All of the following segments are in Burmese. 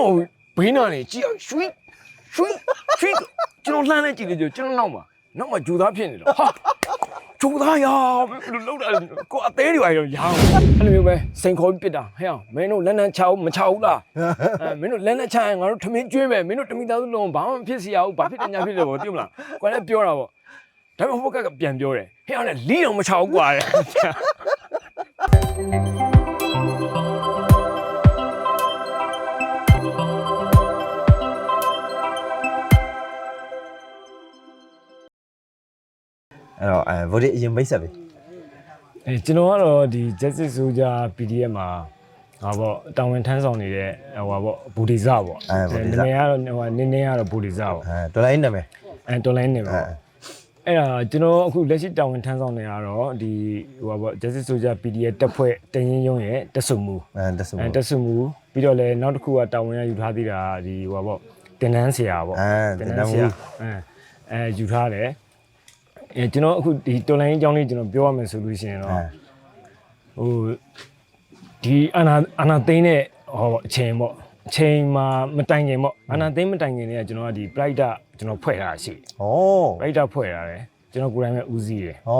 တော်ဘေးနာနေကြည့်အောင်ရွှိရွှိရွှိကျွန်တော်လှမ်းလဲကြည့်လို့ကျွန်တော်နောက်မှာနောက်မှာဂျူသားဖြစ်နေတော့ဟာဂျူသားရာဘယ်လိုလောက်တာလဲကိုအသေးတွေပါရောရာအောင်အဲ့လိုမျိုးပဲစိန်ခေါ်ပြီးပစ်တာဟဲ့အောင်မင်းတို့လက်နက်ချအောင်မချဘူးလားအဲမင်းတို့လက်နက်ချရင်ငါတို့ထမင်းကျွေးမယ်မင်းတို့တမိသားစုလုံးဘာမှမဖြစ်စီရဘူးဘာဖြစ်တယ်ညာဖြစ်တယ်ပေါ့သိမလားကိုယ်လည်းပြောတာပေါ့ဒါပေမဲ့ဟိုဘက်ကပြန်ပြောတယ်ဟဲ့အောင်လည်းလီးအောင်မချဘူးကွာတဲ့ အဲ့တော့အဲဗိုလ်ဒီအရင်မိတ်ဆက်ပြီအဲကျွန်တော်ကတော့ဒီ Justice Soldier PDF မှာဟာပေါ့တာဝန်ထမ်းဆောင်နေတဲ့ဟိုဟာပေါ့ဘူဒီဇပေါ့နာမည်ကတော့ဟိုနင်းနေကတော့ဘူဒီဇပေါ့အဲဒေါ်လာရင်းနာမည်အဲတော်လိုင်းနေပါပေါ့အဲ့ဒါကျွန်တော်အခုလက်ရှိတာဝန်ထမ်းဆောင်နေရတော့ဒီဟိုဟာပေါ့ Justice Soldier PDF တက်ဖွဲ့တရင်ရုံးရဲ့တက်စုံမှုအဲတက်စုံအဲတက်စုံမှုပြီးတော့လည်းနောက်တစ်ခုကတာဝန်ရယူထားသေးတာဒီဟိုဟာပေါ့တင်နန်းဆရာပေါ့အဲတင်တန်းမှုအဲအဲယူထားတယ် အဲကျွန်တော်အခုဒီတော်လိုင်းအကြောင်းလေးကျွန်တော်ပြောရမယ်ဆိုလို့ရှိရင်တော့အဲဟိုဒီအနာအနာသိန်းတဲ့ဟောအချိန်ပေါ့အချိန်မှာမတိုင်ခင်ပေါ့အနာသိန်းမတိုင်ခင်တည်းကကျွန်တော်ကဒီ pride ကျွန်တော်ဖွဲ့ထားတာရှိဩ pride ဖွဲ့ထားတယ်ကျွန်တော်ကိုယ်တိုင်ပဲဦးစီးတယ်ဩ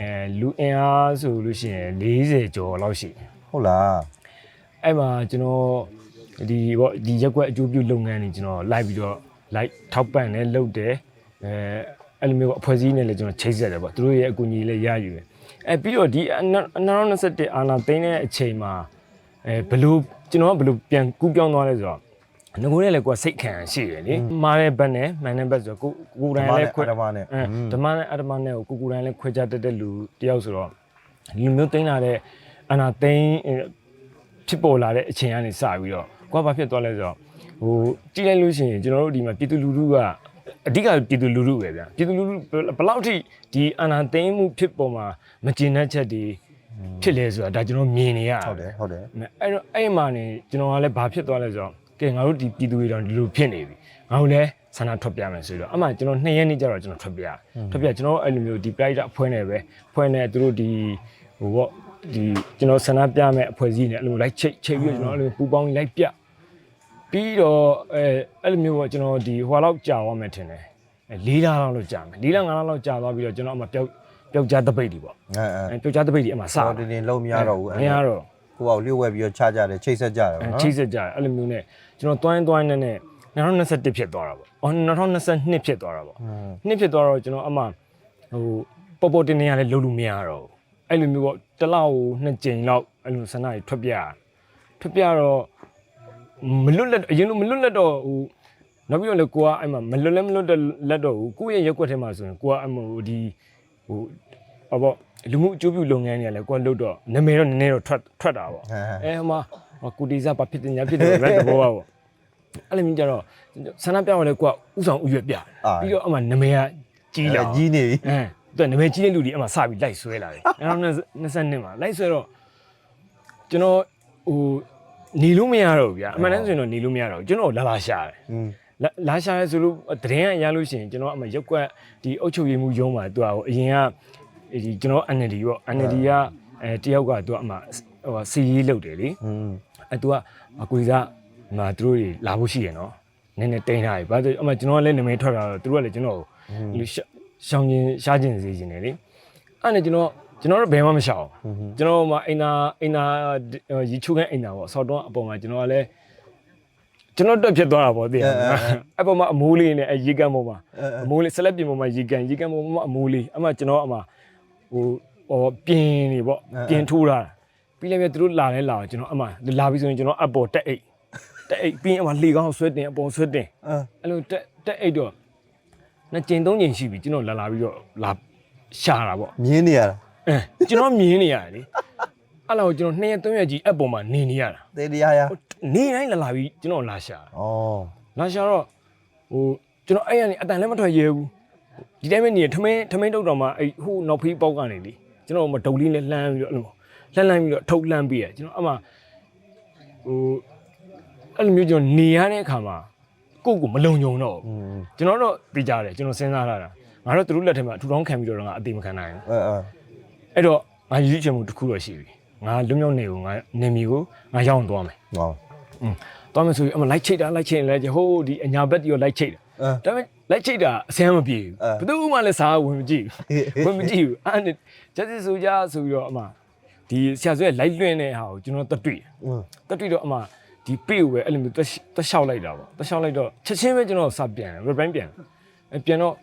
အဲလူအင်အားဆိုလို့ရှိရင်40ကျော်လောက်ရှိတယ်ဟုတ်လားအဲ့မှာကျွန်တော်ဒီပေါ့ဒီရက်ကွက်အကျိုးပြုလုပ်ငန်းတွေကျွန်တော်လိုက်ပြီးတော့လိုက်ထောက်ပံ့တယ်လုပ်တယ်အဲ အဲ့လိုမျိုးပေါ့အဖွဲ့အစည်းနဲ့လည်းကျွန်တော်ချိတ်ဆက်တယ်ပေါ့သူတို့ရဲ့အကူအညီလည်းရယူတယ်အဲပြီးတော့ဒီ2021အာနာသိန်းတဲ့အချိန်မှာအဲဘယ်လို့ကျွန်တော်ကဘယ်လို့ပြန်ကူးပြောင်းသွားလဲဆိုတော့ငကိုနဲ့လည်းကိုယ်စိတ်ခံရှိတယ်လေမားတဲ့ဘက်နဲ့မှန်တဲ့ဘက်ဆိုတော့ကိုကိုယ်တိုင်လည်းခွဲဓမ္မနဲ့အဲဓမ္မနဲ့အဓမ္မနဲ့ကိုကိုကိုယ်တိုင်လည်းခွဲခြားတတ်တဲ့လူတယောက်ဆိုတော့ဒီလိုမျိုးသိမ်းလာတဲ့အနာသိမ်းဖြစ်ပေါ်လာတဲ့အချိန်ကနေစပြီးတော့ကိုကဘာဖြစ်သွားလဲဆိုတော့ဟိုကြည့်လိုက်လို့ရှိရင်ကျွန်တော်တို့ဒီမှာပြည်သူလူထုက အဓိကပြည်သူလူထုပဲဗျာပြည်သူလူထုဘယ်လောက်ထိဒီအနာသိမ်းမှုဖြစ်ပေါ်မှာမကျေနပ်ချက်တွေဖြစ်လဲဆိုတာဒါကျွန်တော်မြင်နေရဟုတ်တယ်ဟုတ်တယ်အဲ့တော့အဲ့မှာနေကျွန်တော်ကလည်းဘာဖြစ်သွားလဲဆိုတော့ကဲငါတို့ဒီပြည်သူတွေတော့ဒီလိုဖြစ်နေပြီငါတို့လည်းဆန္ဒထွက်ပြမယ်ဆိုတော့အမှကျွန်တော်နှစ်ရက်နေ့ကျတော့ကျွန်တော်ထွက်ပြရတယ်ထွက်ပြကျွန်တော်အဲ့လိုမျိုးဒီ pride အဖွဲ့နဲ့ပဲအဖွဲ့နဲ့သူတို့ဒီဟိုပေါ့ဒီကျွန်တော်ဆန္ဒပြမဲ့အဖွဲ့အစည်းနဲ့အဲ့လိုလိုက်ချိတ်ချိတ်ပြီးတော့ကျွန်တော်အဲ့လိုပူပေါင်းလိုက်ပြ ပြီးတော့အဲအဲ့လိုမျိုးပေါ့ကျွန်တော်ဒီဟိုလောက်ကြာသွားမယ်ထင်တယ်အဲ၄လလောက်လောက်ကြာမယ်၄လ၅လလောက်ကြာသွားပြီးတော့ကျွန်တော်အမှပျောက်ပျောက်ကြားတပိတ်တွေပေါ့အဲအဲအဲပျောက်ကြားတပိတ်တွေအမှစတော်တင်တင်လုံးမရတော့ဘူးမရတော့ကိုယ့်အောင်လျှို့ဝှက်ပြီးတော့ခြားကြတယ်ချိတ်ဆက်ကြတယ်အဲနော်ချိတ်ဆက်ကြတယ်အဲ့လိုမျိုးနဲ့ကျွန်တော်တွိုင်းတွိုင်းနဲ့နဲ့2021ဖြစ်သွားတာပေါ့အော်2022ဖြစ်သွားတာပေါ့နှစ်ဖြစ်သွားတော့ကျွန်တော်အမှဟိုပေါ်ပေါ်တင်နေရလဲလုံးလို့မရတော့ဘူးအဲ့လိုမျိုးပေါ့တစ်လောက်ကိုနှစ်ကြိမ်လောက်အဲ့လိုဆန္ဒတွေထွက်ပြရထွက်ပြတော့ မလွတ်လက်အရင်လိုမလွတ်လက်တော့ဟိုနောက်ပြီးတော့လေကိုကအဲ့မှာမလွတ်လည်းမလွတ်တဲ့လက်တော့ဘူးကိုယ့်ရဲ့ရက်ွက်ထဲမှာဆိုရင်ကိုကအဲ့မို့ဒီဟိုဟောပေါ့လူမှုအကျိုးပြုလုပ်ငန်းတွေကလည်းကိုကလုတ်တော့နာမည်တော့နည်းနည်းတော့ထွက်ထွက်တာပေါ့ဟမ်ဟမ်အဲဟိုမှာဟိုကိုတီစားဘာဖြစ်တယ်ညာဖြစ်တယ်ရက်တဘောပါပေါ့အဲ့လိုမျိုးကြတော့ဆန္ဒပြတော့လေကိုကဥဆောင်ဥရွက်ပြပြီးတော့အမှနာမည်ကကြီးလာကြီးနေပြီအဲသူကနာမည်ကြီးတဲ့လူတွေအမှစပြီးလိုက်ဆွဲလာတယ်အဲ့တော့22မှာလိုက်ဆွဲတော့ကျွန်တော်ဟို နေလို့မရတော့ဘူးဗျာအမှန်တမ်းဆိုရင်တော့နေလို့မရတော့ဘူးကျွန်တော်လာလာရှာတယ် อืม လာလာရှာရဲဆိုလို့တရင်ကရလို့ရှိရင်ကျွန်တော်အမရက်ကွက်ဒီအုတ်ချုပ်ရည်မှုရုံးမှာသူကအရင်ကဒီကျွန်တော် NLD ပေါ့ NLD ကအဲတယောက်ကသူကအမဟိုစီရေးလုပ်တယ်လေ อืม အဲသူကအကွေစားမှာသူတို့တွေလာဖို့ရှိရနော်နည်းနည်းတိန်ထားပြီဘာလို့အမကျွန်တော်ကလည်းနာမည်ထွက်လာတော့သူတို့ကလည်းကျွန်တော်ကိုဒီလိုရှောင်းချင်းရှားချင်းစေချင်တယ်လေအဲ့နဲ့ကျွန်တော် ကျွန်တော်တို့ဘယ်မှမရှောင်ကျွန်တော်မှအိမ်နာအိမ်နာရီချိုးခန်းအိမ်နာပေါ့ဆောက်တော့အပေါ်မှာကျွန်တော်ကလည်းကျွန်တော်တက်ဖြစ်သွားတာပေါ့သိရမလားအပေါ်မှာအမိုးလေးနဲ့အဲရေကန်ပေါ်မှာအမိုးလေးဆက်လက်ပြင်ပေါ်မှာရေကန်ရေကန်ပေါ်မှာအမိုးလေးအမှကျွန်တော်အမှဟိုဟောပြင်းနေပေါ့ပြင်းထိုးတာပြီးလည်းပြသူတို့လာလဲလာကျွန်တော်အမှလာပြီဆိုရင်ကျွန်တော်အပေါ်တက်အိတ်တက်အိတ်ပြီးရင်အမှလေကောင်းဆွဲတင်အပေါ်ဆွဲတင်အဲအဲ့လိုတက်တက်အိတ်တော့နှစ်ကြိမ်သုံးကြိမ်ရှိပြီကျွန်တော်လာလာပြီးတော့လာရှာတာပေါ့မြင်းနေရတာ အဲကျွန်တော်မြင်နေရတယ်လေအဲ့လောက်ကျွန်တော်နှစ်ရက်သုံးရက်ကြီးအပေါ်မှာနေနေရတာသေတရားရနေတိုင်းလာလာပြီးကျွန်တော်လာရှာတာဩလာရှာတော့ဟိုကျွန်တော်အဲ့ရနေအတန်လည်းမထွက်ရဲဘူးဒီတိုင်းပဲနေထမင်းထမင်းတုတ်တော်မှာအဲ့ဟိုနောက်ဖေးပေါက်ကနေလေကျွန်တော်မဒုံလေးနဲ့လှမ်းပြီးတော့အဲ့လိုလှမ်းလှမ်းပြီးတော့ထုတ်လှမ်းပြီးရကျွန်တော်အမှဟိုအဲ့လိုမျိုးကျွန်တော်နေရတဲ့အခါမှာကိုယ့်ကိုမလုံခြုံတော့ဘူးอืมကျွန်တော်တော့သိကြတယ်ကျွန်တော်စဉ်းစားလာတာငါတို့သူတို့လက်ထက်မှာအထူထောင်းခံပြီးတော့ငါအတိမခံနိုင်ဘူးအဲအဲ အဲ့တော့ငါရွေးချယ်မှုတစ်ခုတော့ရှိပြီငါလွတ်မြောက်နေကိုငါနေမီကိုငါရောက်သွားမယ်ဟောသွားမယ်ဆိုရင်အမလိုက်ချိတ်တာလိုက်ချိတ်နေလဲဟိုးဒီအညာဘက်တီရောလိုက်ချိတ်တာအဲဒါပေမဲ့လိုက်ချိတ်တာအဆန်းမပြေအဲဘူးဘယ်သူမှလည်းစားဝင်မကြည့်ဘူးဝင်မကြည့်ဘူးအဲ့ဒါကျက်စစ်ဆိုကြဆိုပြီးတော့အမဒီဆရာဆွဲလိုက်လွှင့်တဲ့ဟာကိုကျွန်တော်တက်တွေ့อืมတက်တွေ့တော့အမဒီပေကိုပဲအဲ့လိုမျိုးတက်တက်လျှောက်လိုက်တာပေါ့တက်လျှောက်လိုက်တော့ချက်ချင်းပဲကျွန်တော်စပြန်တယ် rebrand ပြန်တယ်ပြန်တော့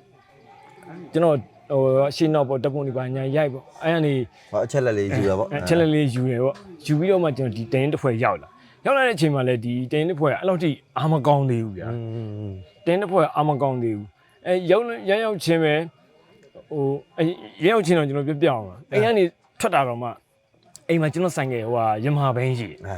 ကျွန်တော် ဟိုရှင်းတော့ပေါ့တပ်ပုံဒီပါညာရိုက်ပေါ့အဲ့ကနေဟောအချက်လက်လေးယူတာပေါ့အဲချက်လက်လေးယူတယ်ပေါ့ယူပြီးတော့မှကျွန်တော်ဒီတင်းတစ်ဖွဲ့ရောက်လာရောက်လာတဲ့အချိန်မှာလည်းဒီတင်းတစ်ဖွဲ့ကအဲ့လောက်ထိအာမကောင်းသေးဘူးဗျာอืมတင်းတစ်ဖွဲ့ကအာမကောင်းသေးဘူးအဲရောက်ရောက်ရောက်ချင်းပဲဟိုအဲရောက်ရောက်ချင်းတော့ကျွန်တော်ပြပြအောင်ပါအိမ်ကနေထွက်တာတော့မှအိမ်မှာကျွန်တော်ဆိုင်ငယ်ဟိုဟာရမဟာဘင်းရှိတယ်အဲ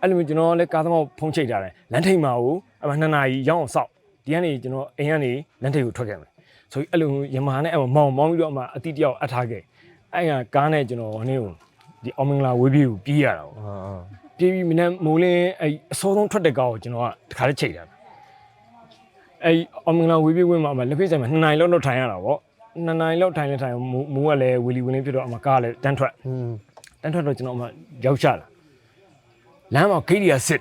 အဲ့လိုမျိုးကျွန်တော်လည်းကားသမားဖုံးချိတ်ထားတယ်လမ်းထိပ်မှာကိုအမှနှစ်နာရီရောက်အောင်စောက်ဒီကနေကျွန်တော်အိမ်ကနေလမ်းထိပ်ကိုထွက်ခဲ့မယ် ဆိုပြီးအဲ့လိုယမားနဲ့အမောင်မောင်းပြီးတော့အမအတိတယောက်အပ်ထားခဲ့အဲ့ကကားနဲ့ကျွန်တော်ဟိုနေ့ကိုဒီအောင်မင်္ဂလာဝေးပြေးကိုပြေးရတာပေါ့ပြေးပြီးမနေ့မိုးလင်းအဲ့အစောဆုံးထွက်တဲ့ကားကိုကျွန်တော်ကတခါတည်းချိန်တာအဲ့အောင်မင်္ဂလာဝေးပြေးဝင်မှာအမလက်ဖိတ်ဆိုင်မှာ2နိုင်လောက်တော့ထိုင်ရတာပေါ့2နိုင်လောက်ထိုင်လဲထိုင်မိုးကလည်းဝီလီဝင်းလေးဖြစ်တော့အမကားလည်းတန်းထွက်တန်းထွက်တော့ကျွန်တော်အမရောက်ချလာလမ်းမှာဂိတ်တွေကစစ်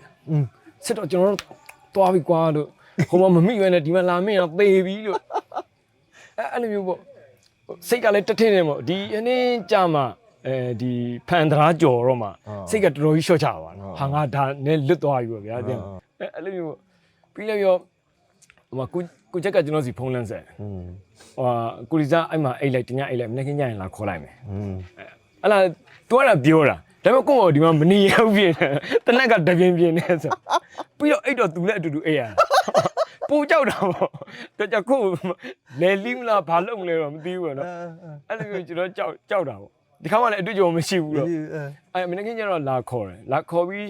စစ်တော့ကျွန်တော်တို့သွားပြီကွာလို့ဟိုမှာမမိရွယ်နဲ့ဒီမှာလာမင်းတော့သေပြီလို့ အဲအဲ့လိုမျိုးပေါ့စိတ်ကလည်းတထင်းနေပေါ့ဒီအနည်းကြာမှအဲဒီဖန်တရာကြော်တော့မှစိတ်ကတော်တော်ကြီးရှော့ချသွားတာဟာငါဒါနဲ့လွတ်သွားပြီပေါ့ဗျာတဲ့အဲအဲ့လိုမျိုးပေါ့ပြီးလည်းရောဟိုမှာကိုကိုချက်ကကျွန်တော်စီဖုန်းလန်းဆက် อืม ဟိုကိုရီစားအဲ့မှာအိတ်လိုက်တညအိတ်လိုက်မနေ့ကညရင်လာခေါ်လိုက်မယ် อืม အဲ့လားတွားတာပြောတာဒါပေမဲ့ကိုယ့်ကိုဒီမှာမနေရောက်ပြင်းတယ်တနက်ကတပြင်းပြင်းနေဆိုပြီးတော့အဲ့တော့သူလည်းအတူတူအေးရ ပူကြောက်တာပေါ့တော့ကြောက်ကိုလေလီမလားဘာလုပ်မလဲတော့မသိဘူးပေါ့နော်အဲ့လိုမျိုးကျွန်တော်ကြောက်ကြောက်တာပေါ့ဒီခါမှလည်းအတွေ့အကြုံမရှိဘူးတော့အဲ့မနေ့ကညတော့လာခေါ်တယ်လာခေါ်ပြီး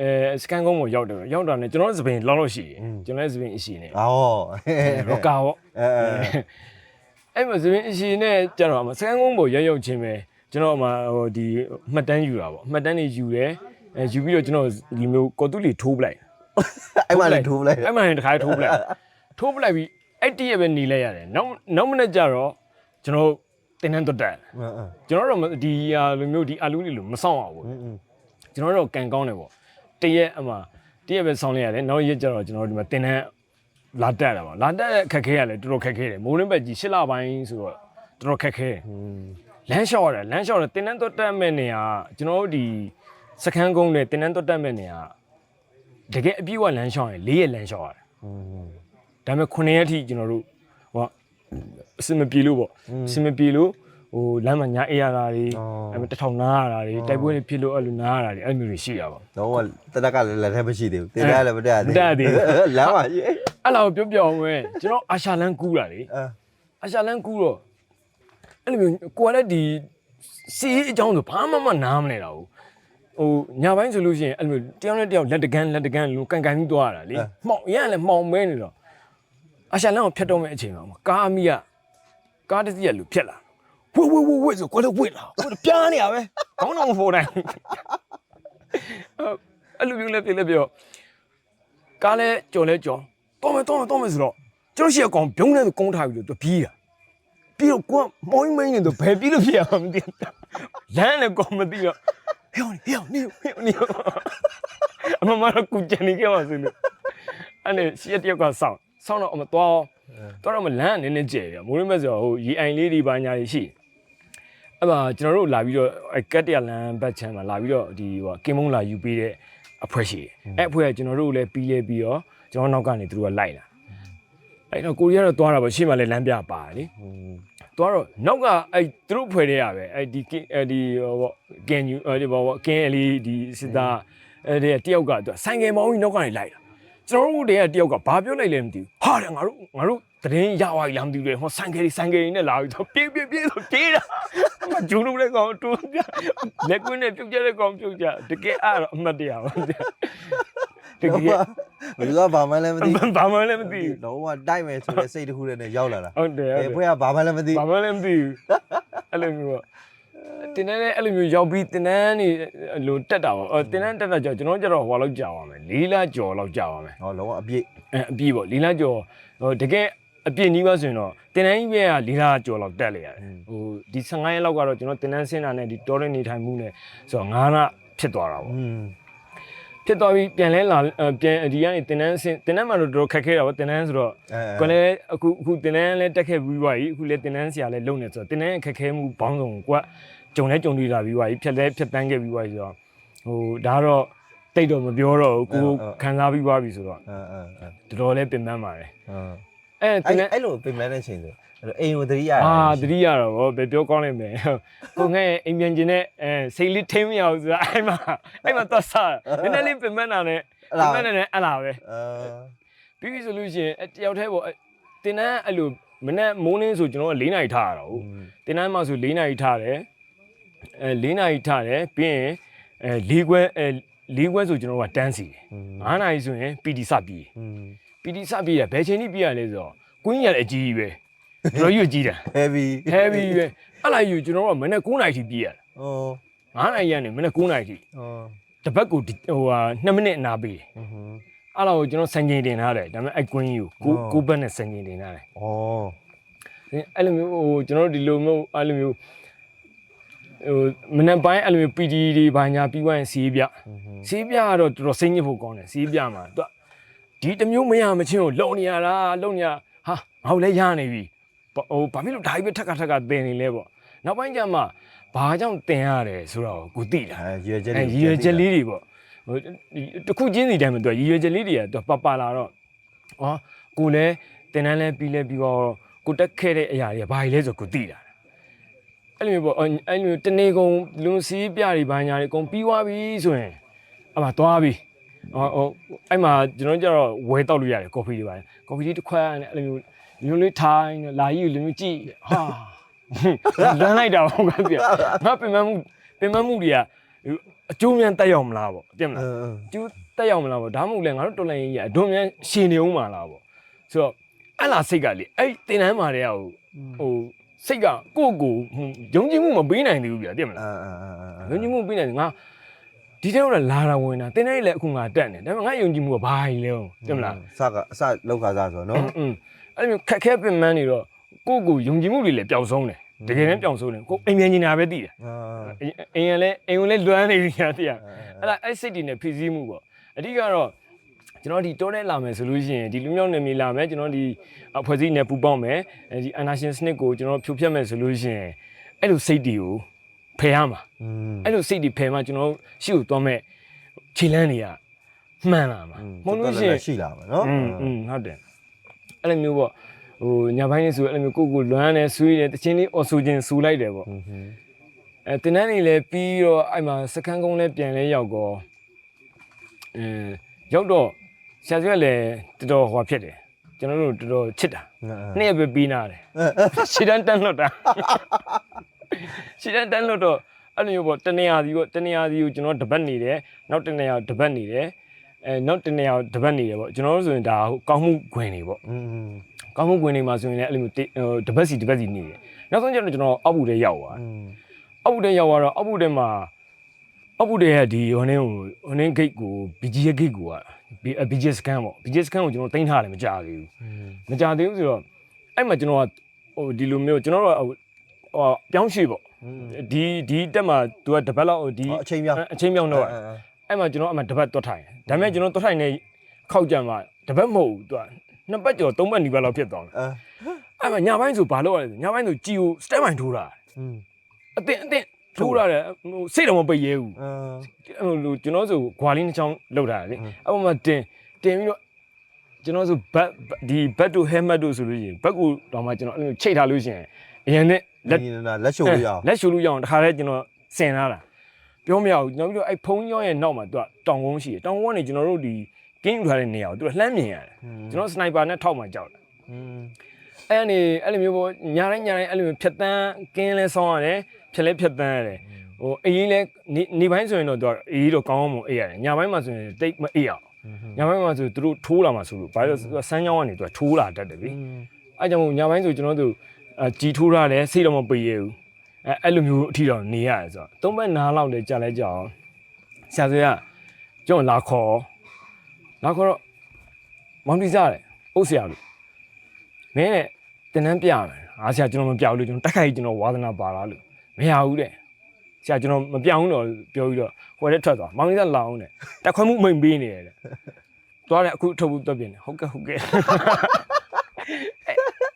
အဲစကန်ကုန်းကိုရောက်တယ်ရောက်တာနဲ့ကျွန်တော်စပင်လောက်လောက်ရှိတယ်ကျွန်တော်လည်းစပင်အရှိနေအော်ရော့ကာပေါ့အဲအဲအဲ့မှာသပင်းအရှင်နဲ့ကျတော့အမစကန်ကုန်းပေါ်ရောက်ရောက်ချင်းပဲကျွန်တော်အမဟိုဒီမှတ်တမ်းယူတာပေါ့မှတ်တမ်းတွေယူတယ်အဲယူပြီးတော့ကျွန်တော်ဒီမျိုးကော်တူလီထိုးပလိုက် အဲ့မှလည်းထိုးပလိုက်အဲ့မှလည်းတခါထိုးပလိုက်ထိုးပလိုက်ပြီးအဲ့တည့်ရပဲหนีလိုက်ရတယ်နောက်နောက်မနေ့ကျတော့ကျွန်တော်တင်းနှန်းတွတ်တယ်ကျွန်တော်တို့ဒီဟာလိုမျိုးဒီအလူးလေးလိုမဆောင်အောင်ဘူးကျွန်တော်တို့ကန်ကောင်းတယ်ပေါ့တရက်အမှတရက်ပဲဆောင်လိုက်ရတယ်နောက်ရက်ကျတော့ကျွန်တော်တို့ဒီမှာတင်းနှန်းလာတက်တာပေါ့လာတက်တဲ့အခက်ခဲရလဲတော်တော်ခက်ခဲတယ်မိုးလင်းဘက်ကြီး၈လပိုင်းဆိုတော့တော်တော်ခက်ခဲလမ်းလျှော့ရတယ်လမ်းလျှော့တယ်တင်းနှန်းတွတ်တက်မဲ့နေရာကျွန်တော်တို့ဒီစခန်းကုန်းနဲ့တင်းနှန်းတွတ်တက်မဲ့နေရာ တကယ်အပြည့်အဝလမ်းလျှောက်ရင်၄ရက်လမ်းလျှောက်ရတယ်อืมဒါပေမဲ့9ရက်အထိကျွန်တော်တို့ဟိုအစမပြေလို့ပေါ့အစမပြေလို့ဟိုလမ်းမှာညာအေးရတာတွေအဲ့မဲ့တထောင်နားရတာတွေတိုက်ပွဲတွေဖြစ်လို့အဲ့လိုနားရတာတွေအဲ့လိုမျိုးတွေရှိရပါတော့တတက်ကလည်းလက်ထက်မရှိသေးဘူးတင်ရလည်းမတက်ရသေးမတက်ရသေးဘူးလမ်းမှာရေးအဲ့လောက်ပြောပြအောင်ပဲကျွန်တော်အာရှလန်းကူးတာလေအဲအာရှလန်းကူးတော့အဲ့လိုမျိုးကိုကလည်းဒီစီးအကြောင်းဆိုဘာမှမနားမလဲတော့ဘူး ဟိုညာပိုင်းဆိုလို့ရှိရင်အဲ့လိုတယောက်နဲ့တယောက်လက်တကန်းလက်တကန်းလို့ကန်ကန်ပြီးသွားတာလေမှောင်ရန်လည်းမှောင်မဲနေတော့အရှာလန်းကိုဖြတ်တော့မဲ့အချိန်မှာကားအမိကကားတစ်စီးကလူဖြတ်လာဝဝဝဝဆိုကိုလည်းဝစ်လာကိုပြားနေရပဲခေါင်းတော့မဖော်နိုင်အဲ့လိုမျိုးလည်းပြလည်းပြောကားလည်းကြော်လဲကြော်တော့မယ်တော့မယ်တော့မယ်ဆိုတော့ကျွန်တော်ရှိအကောင်ဘုံနဲ့ကုန်းထားပြီးတော့သူပြေးတာပြီးတော့ကိုကမောင်းမင်းနေတော့ဘယ်ပြေးလို့ဖြစ်ရမှာမသိဘူးလမ်းလည်းကောမသိတော့ ဟေ့ဟေ့နေဟေ့နေအမမရကူချန်နေကြပါစလို့အဲ့နဲ့ရှက်တယောက်ကစောင့်စောင့်တော့အမသွားတော့တော့မလန်းနည်းနည်းကျဲရမိုးရင်းမဲ့ဆိုဟိုရီအိုင်လေးတွေပါညာတွေရှိအဲ့မှာကျွန်တော်တို့လာပြီးတော့ကတ်တရလန်ဘတ်ချန်မှာလာပြီးတော့ဒီဟိုကင်မုံလာယူပေးတဲ့အဖွဲ့ရှိတယ်အဲ့အဖွဲ့ကကျွန်တော်တို့လည်းပြီးလဲပြီးတော့ကျွန်တော်နောက်ကနေသူတို့ကလိုက်လာအဲ့တော့ကိုရီးယားတော့သွားတာပေါ့ရှေ့မှာလည်းလမ်းပြပါတယ်လေ อืมသွားတော့နောက်ကအဲ့သူတို့ဖွဲ့တဲ့ရပဲအဲ့ဒီကင်းအဲ့ဒီဟိုပေါ့ကင်ယူအဲ့ဒီဘောပေါ့ကင်းအလေးဒီစစ်သားအဲ့ဒီတယောက်ကသူဆိုင်ငယ်မောင်းကြီးနောက်ကနေလိုက်တာကျွန်တော်တို့တည်းကတယောက်ကဘာပြောလိုက်လဲမသိဘူးဟာတယ်ငါတို့ငါတို့တရင်ရသွားပြီလားမသိဘူးလေဟောဆိုင်ငယ်ကြီးဆိုင်ငယ်ကြီးနဲ့လာပြီးတော့ပြေးပြေးပြေးဆိုပြေးတာအမဂျူလို့လည်းကောင်တူပြလက်ကွင်းနဲ့ပြုတ်ကြတဲ့ကောင်ပြုတ်ကြတကယ်အဲ့တော့အမှတ်တရပါ တကယ်ဘယ်သူကဘာမှလည်းမသိဘာမှလည်းမသိဘူးတော့ကတိုက်မယ်ဆိုတဲ့စိတ်တစ်ခုတည်းနဲ့ရောက်လာတာဟုတ်တယ်ဟုတ်ဘတယ်ယ်ဖွဲ့ကဘာမှလည်းမသိဘာမှလည်းမသိဘူးအဲ့လိုမျိုးပေါ့တင်းတန်းနဲ့အဲ့လိုမျိုးရောက်ပြီးတင်းတန်းနေလိုတက်တာပေါ့တင်းတန်းတက်တာကြောင့်ကျွန်တော်ကျတော့ဟိုလောက်ကြာပါမယ်လေးလကြော်လောက်ကြာပါမယ်ဟောလုံးဝအပြည့်အဲအပြည့်ပေါ့လေးလကြော်ဟိုတကယ်အပြည့်နီးပါဆိုရင်တော့တင်းတန်းကြီးပဲကလေးလကြော်လောက်တက်လေရတယ်ဟိုဒီ15ရက်လောက်ကတော့ကျွန်တော်တင်းတန်းဆင်းတာနဲ့ဒီတော်ရင်နေထိုင်မှုနဲ့ဆိုတော့9လဖြစ်သွားတာပေါ့อืม ဖြစ်သွားပြီးပြန်လဲလာအဲပြန်ဒီကနေတင်တန်းဆင်းတင်တန်းမှာတော့တော်တော်ခက်ခဲတာပေါ့တင်တန်းဆိုတော့အဲကိုယ်လည်းအခုအခုတင်တန်းလည်းတက်ခဲ့ပြီးသွားပြီအခုလည်းတင်တန်းဆရာလည်းလုံနေဆိုတော့တင်တန်းရဲ့ခက်ခဲမှုဘောင်းဆောင်ကိုကဂျုံလဲဂျုံတွေ့လာပြီးသွားပြီဖြတ်လဲဖြတ်တန်းခဲ့ပြီးသွားပြီဆိုတော့ဟိုဒါကတော့တိတ်တော့မပြောတော့ဘူးကိုခံစားပြီးသွားပြီဆိုတော့အဲအဲအဲတော်တော်လေးပင်ပန်းပါတယ် အဲအဲတင်တန်းအဲ့လိုပြင်မဲ့တဲ့ချိန်ဆိုအဲ့လိုအိမ်ကိုတတိယရအာတတိရတော့ဗောဘယ်ပြောကောင်းလိုက်မယ်ကိုငဲ့အိမ်ပြန်ကျင်တဲ့အဲစိတ်လေးထိမ့်မရဘူးဆိုတာအဲ့မှာအဲ့မှာသွားစားနည်းနည်းလေးပင်ပန်းတာနဲ့ပင်ပန်းနေတယ်အဲ့လားပဲအဲပြီးပြီဆိုလို့ရှိရင်အဲ့တယောက်တည်းပေါ့အဲ့တင်တန်းအဲ့လိုမနေ့မိုးလင်းဆိုကျွန်တော်က၄နာရီထားရတာဟုတ်တင်တန်းမှာဆို၄နာရီထားတယ်အဲ၄နာရီထားတယ်ပြီးရင်အဲ၄ခွဲအဲ၄ခွဲဆိုကျွန်တော်ကတန်းစီတယ်၅နာရီဆိုရင် PD စပြီးอื ပီတီစပြီးရဘယ်ချိန်ထိပြီးရလဲဆိုတော့ကွင်းရလည်းအကြီးကြီးပဲကျွန်တော်ယူကြီးတာ heavy heavy ပဲအဲ့လိုက်ယူကျွန်တော်ကမနေ့9နာရီထိပြီးရတာဩ9နာရီကနေမနေ့9နာရီထိဩတပတ်ကိုဟိုဟာ2မိနစ်အနာပေးတယ်အဲ့လောက်ကိုကျွန်တော်စံချိန်တင်ထားတယ်ဒါပေမဲ့အဲ့ကွင်းကြီးကိုကိုဘက်နဲ့စံချိန်တင်ထားတယ်ဩအဲ့လိုမျိုးဟိုကျွန်တော်တို့ဒီလိုမျိုးအဲ့လိုမျိုးဟိုမနက်ပိုင်းအဲ့လိုမျိုး PD တွေဘာညာပြီးွားရင်စီးပြစီးပြကတော့တော်တော်စိတ်ညစ်ဖို့ကောင်းတယ်စီးပြမှာသူက ဒီတစ်မျိုးမရမချင်းကိုလုံနေရတာလုံနေရဟာငါ့ကိုလည်းရနေပြီဟိုဘာဖြစ်လို့ဒါကြီးပဲထက်ကထက်ကတင်နေလဲပေါ့နောက်ပိုင်းကျမှဘာကြောင့်တင်ရတယ်ဆိုတော့ကိုသိတာအဲရွယ်ချက်အဲရည်ရွယ်ချက်လေးတွေပေါ့ဟိုတစ်ခုချင်းစီတိုင်းမှာသူကရည်ရွယ်ချက်လေးတွေကသူကပပလာတော့ဩကိုလည်းတင်တန်းလဲပြီးလဲပြီးတော့ကိုတက်ခဲ့တဲ့အရာတွေကဘာကြီးလဲဆိုကိုသိတာအဲ့လိုမျိုးပေါ့အဲ့လိုမျိုးတနေကုန်လွန်စီးပြတွေဘာညာတွေအကုန်ပြီးသွားပြီဆိုရင်အမှသွားပြီ ဟိုအဲ့မှာကျွန်တော်တို့ကျတော့ဝဲတောက်လို့ရတယ်ကော်ဖီတွေပါတယ်ကော်ဖီလေးတစ်ခွက်နဲ့အဲ့လိုမျိုးမျိုးလေးထိုင်လာကြီးလိုမျိုးကြည့်ဟာလမ်းလိုက်တာပေါ့ကပြငါပင်မမှုပင်မမှုတွေကအကျိုးမြန်တက်ရောက်မလားပေါ့တင်မလားကျိုးတက်ရောက်မလားပေါ့ဒါမှမဟုတ်လေငါတို့တော်လိုင်းကြီးကအဒွန်မြန်ရှင်နေဦးမှာလားပေါ့ဆိုတော့အဲ့လားစိတ်ကလေအဲ့တင်တန်းမာတွေကဟိုဟိုစိတ်ကကိုယ့်ကိုယုံကြည်မှုမပေးနိုင်သေးဘူးပြတင်မလားယုံကြည်မှုမပေးနိုင်ငါ ဒီတဲ့ကလာတာဝင်တာတင်းတိုင်းလည်းအခုငါတက်နေဒါပေမဲ့ငါယုံကြည်မှုကဘာကြီးလဲဟုတ်မလားအစကအစလောက်ခါစားဆိုတော့နော်อืมအဲ့လိုခက်ခဲပင်ပန်းနေတော့ကိုယ့်ကိုယုံကြည်မှုတွေလည်းပျောက်ဆုံးတယ်တကယ်တမ်းပြောင်းဆိုးတယ်ကိုအိမ်မြန်နေတာပဲသိတယ်အိမ်ကလည်းအိမ်ကိုလည်းလွမ်းနေပြီညာတရားအဲ့ဒါအဲ့စိတ်တွေနဲ့ဖြည့်ဆည်းမှုပေါ့အဓိကတော့ကျွန်တော်ဒီတိုးတဲ့လာမယ်ဆိုလို့ရှိရင်ဒီလူမျိုးနယ်မြေလာမယ်ကျွန်တော်ဒီအဖွဲ့အစည်းနဲ့ပူးပေါင်းမယ်ဒီအနာရှင်စနစ်ကိုကျွန်တော်ဖြိုဖျက်မယ်ဆိုလို့ရှိရင်အဲ့လိုစိတ်တွေကို ဖယ်ရမှာအဲ့လိုစိတ်တွေဖယ်မှကျွန်တော်တို့ရှေ့ကိုသွားမဲ့ခြေလမ်းတွေကမှန်လာမှာမဟုတ်လို့ရှိရင်ရှိလာမှာနော်อืมဟုတ်တယ်အဲ့လိုမျိုးပေါ့ဟိုညာဘိုင်းနေဆိုအဲ့လိုမျိုးကိုကိုလွမ်းနေဆွေးနေတချင်းလေးအော်ဆိုခြင်းဆူလိုက်တယ်ပေါ့အဲတင်းနှန်းနေလဲပြီးတော့အဲ့မှာစကန်းကုန်းလဲပြန်လဲရောက်တော့အဲရောက်တော့ဆရာကျွဲလဲတော်တော်ဟောဖြစ်တယ်ကျွန်တော်တို့တော်တော်ချစ်တာနှစ်ရက်ပဲပြီးနာတယ်ခြေတန်းတန်းလွတ်တာ ရှီတန်းတန်းလွတ်တော့အဲ့လိုမျိုးပေါ့တနေရာစီပေါ့တနေရာစီကိုကျွန်တော်တပတ်နေတယ်နောက်တနေရာတပတ်နေတယ်အဲနောက်တနေရာတပတ်နေတယ်ပေါ့ကျွန်တော်တို့ဆိုရင်ဒါဟိုကောင်းမှုခွင်တွေပေါ့ อืม ကောင်းမှုခွင်တွေမှာဆိုရင်လည်းအဲ့လိုမျိုးဟိုတပတ်စီတပတ်စီနေတယ်နောက်ဆုံးကျတော့ကျွန်တော်အောက်ဘူးထဲရောက်သွားတယ် อืม အောက်ဘူးတဲ့ရောက်သွားတော့အောက်ဘူးတဲ့မှာအောက်ဘူးတဲ့ရဲ့ဒီဟိုနင်းကိုဟိုနင်းဂိတ်ကို BG ရဲ့ဂိတ်ကိုက BG scan ပေါ့ BG scan ကိုကျွန်တော်တင်ထားတယ်မကြသေးဘူးမကြသေးဘူးဆိုတော့အဲ့မှာကျွန်တော်ကဟိုဒီလိုမျိုးကျွန်တော်တို့က ဟိုပြောင်းရွှေ့ပေါ့ဒီဒီတက်မှာသူကတပတ်လောက်ဒီအချိန်မြောက်အချိန်မြောက်တော့အဲ့မှာကျွန်တော်အမှတပတ်တွတ်ထိုင်ဒါပေမဲ့ကျွန်တော်တွတ်ထိုင်နေခောက်ကြမှာတပတ်မဟုတ်ဘူးသူကနှစ်ပတ်ကျော်သုံးပတ်နီးပါးလောက်ဖြစ်သွားတယ်အာအဲ့မှာညပိုင်းဆိုဘာလုပ်ရလဲဆိုညပိုင်းဆိုကြီကို step by ထိုးတာอืมအတင်းအတင်းထိုးရတယ်ဟိုစိတ်တော့မပိတ်ရဲဘူးအာဟိုလိုကျွန်တော်ဆိုခွာလေးတစ်ချောင်းလောက်တာလေအဲ့ပေါ်မှာတင်တင်ပြီးတော့ကျွန်တော်ဆိုဘတ်ဒီဘတ်တို့ဟဲမတ်တို့ဆိုလို့ရှိရင်ဘတ်ကိုတော့မှကျွန်တော်အဲ့လိုချိတ်ထားလို့ရှိရင် အရင်နဲ့လက်ဒီနာလက်ရှုပ်လို့ရအောင်လက်ရှူလို့ရအောင်တခါတည်းကျွန်တော်စင်လာတာပြောမရဘူးနောက်ပြီးတော့အဲ့ဖုံးကြောင်းရဲ့နောက်မှာသူကတောင်ကုန်းရှိတယ်တောင်ကုန်းကနေကျွန်တော်တို့ဒီကင်းယူထားတဲ့နေရာကိုသူကလှမ်းမြင်ရတယ်ကျွန်တော်စနိုက်ပါနဲ့ထောက်မှကြောက်တယ်อืมအဲ့အနေအဲ့လိုမျိုးပေါ့ညာတိုင်းညာတိုင်းအဲ့လိုမျိုးဖြတ်တန်းကင်းလဲဆောင်းရတယ်ဖြတ်လဲဖြတ်တန်းရတယ်ဟိုအေးလဲနေနေပိုင်းဆိုရင်တော့သူကအေးတော့ကောင်းအောင်မအေးရတယ်ညာပိုင်းမှာဆိုရင်တိတ်မအေးအောင်ညာပိုင်းမှာဆိုသူတို့ထိုးလာမှာဆိုလို့ဘာလို့လဲဆိုတော့ဆန်းချောင်းကနေသူကထိုးလာတတ်တယ်ဗျအဲ့ကြောင့်မို့ညာပိုင်းဆိုကျွန်တော်တို့ အជីထိုးရတယ်စိတ်တော့မပေရဘူးအဲအဲ့လိုမျိုးအထီတော့နေရတယ်ဆိုတော့သုံးဘက်နားလောက်လဲကြာလဲကြာအောင်ဆရာဆွေကကျွန်တော်လာခေါ်လာခေါ်တော့မောင်တီစားတယ်အုပ်ဆရာလို့မင်းနဲ့တင်တန်းပြမယ်အားဆရာကျွန်တော်မပြဘူးလို့ကျွန်တော်တက်ခိုက်ကျွန်တော်ဝါသနာပါလားလို့မရဘူးတဲ့ဆဆရာကျွန်တော်မပြောင်းဘူးတော့ပြောပြီးတော့ဟိုထဲထွက်သွားမောင်လေးကလောင်းတယ်တက်ခွဲမှုအမိန်ပေးနေတယ်တဲ့သွားတယ်အခုထုတ်ဖို့တွက်ပြင်တယ်ဟုတ်ကဲ့ဟုတ်ကဲ့